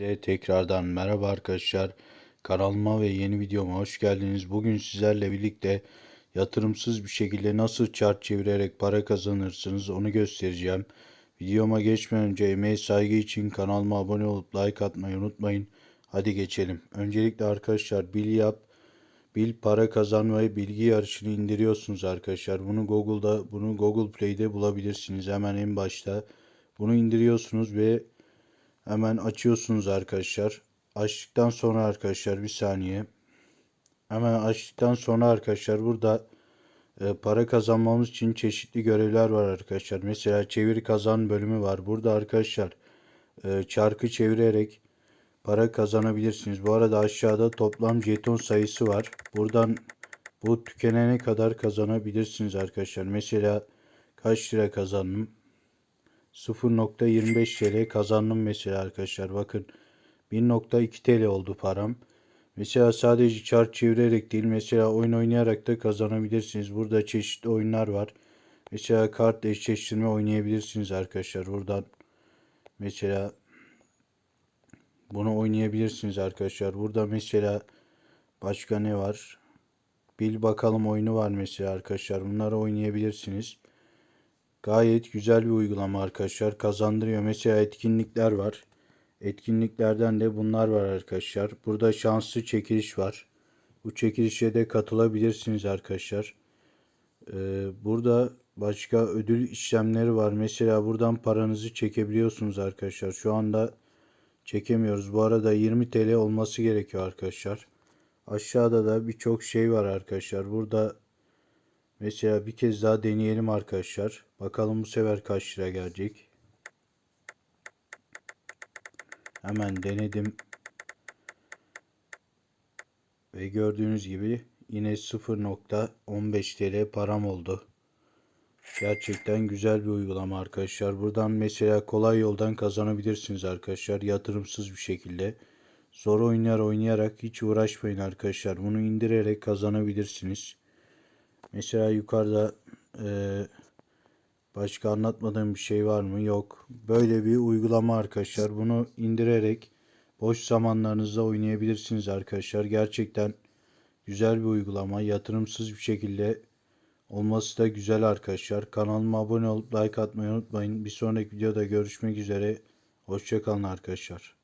Ve Tekrardan merhaba arkadaşlar. Kanalıma ve yeni videoma hoş geldiniz. Bugün sizlerle birlikte yatırımsız bir şekilde nasıl çark çevirerek para kazanırsınız onu göstereceğim. Videoma geçmeden önce emeğe saygı için kanalıma abone olup like atmayı unutmayın. Hadi geçelim. Öncelikle arkadaşlar bil yap, bil para kazan ve bilgi yarışını indiriyorsunuz arkadaşlar. Bunu Google'da, bunu Google Play'de bulabilirsiniz. Hemen en başta bunu indiriyorsunuz ve Hemen açıyorsunuz arkadaşlar. Açtıktan sonra arkadaşlar bir saniye. Hemen açtıktan sonra arkadaşlar burada e, para kazanmamız için çeşitli görevler var arkadaşlar. Mesela çeviri kazan bölümü var. Burada arkadaşlar e, çarkı çevirerek para kazanabilirsiniz. Bu arada aşağıda toplam jeton sayısı var. Buradan bu tükenene kadar kazanabilirsiniz arkadaşlar. Mesela kaç lira kazandım? 0.25 TL kazandım mesela arkadaşlar. Bakın 1.2 TL oldu param. Mesela sadece çark çevirerek değil mesela oyun oynayarak da kazanabilirsiniz. Burada çeşitli oyunlar var. Mesela kart eşleştirme oynayabilirsiniz arkadaşlar. Buradan mesela bunu oynayabilirsiniz arkadaşlar. Burada mesela başka ne var? Bil bakalım oyunu var mesela arkadaşlar. Bunları oynayabilirsiniz. Gayet güzel bir uygulama arkadaşlar. Kazandırıyor. Mesela etkinlikler var. Etkinliklerden de bunlar var arkadaşlar. Burada şanslı çekiliş var. Bu çekilişe de katılabilirsiniz arkadaşlar. Ee, burada başka ödül işlemleri var. Mesela buradan paranızı çekebiliyorsunuz arkadaşlar. Şu anda çekemiyoruz. Bu arada 20 TL olması gerekiyor arkadaşlar. Aşağıda da birçok şey var arkadaşlar. Burada Mesela bir kez daha deneyelim arkadaşlar. Bakalım bu sefer kaç lira gelecek. Hemen denedim. Ve gördüğünüz gibi yine 0.15 TL param oldu. Gerçekten güzel bir uygulama arkadaşlar. Buradan mesela kolay yoldan kazanabilirsiniz arkadaşlar. Yatırımsız bir şekilde. Zor oyunlar oynayarak hiç uğraşmayın arkadaşlar. Bunu indirerek kazanabilirsiniz. Mesela yukarıda e, başka anlatmadığım bir şey var mı? Yok. Böyle bir uygulama arkadaşlar. Bunu indirerek boş zamanlarınızda oynayabilirsiniz arkadaşlar. Gerçekten güzel bir uygulama. Yatırımsız bir şekilde olması da güzel arkadaşlar. Kanalıma abone olup like atmayı unutmayın. Bir sonraki videoda görüşmek üzere. Hoşçakalın arkadaşlar.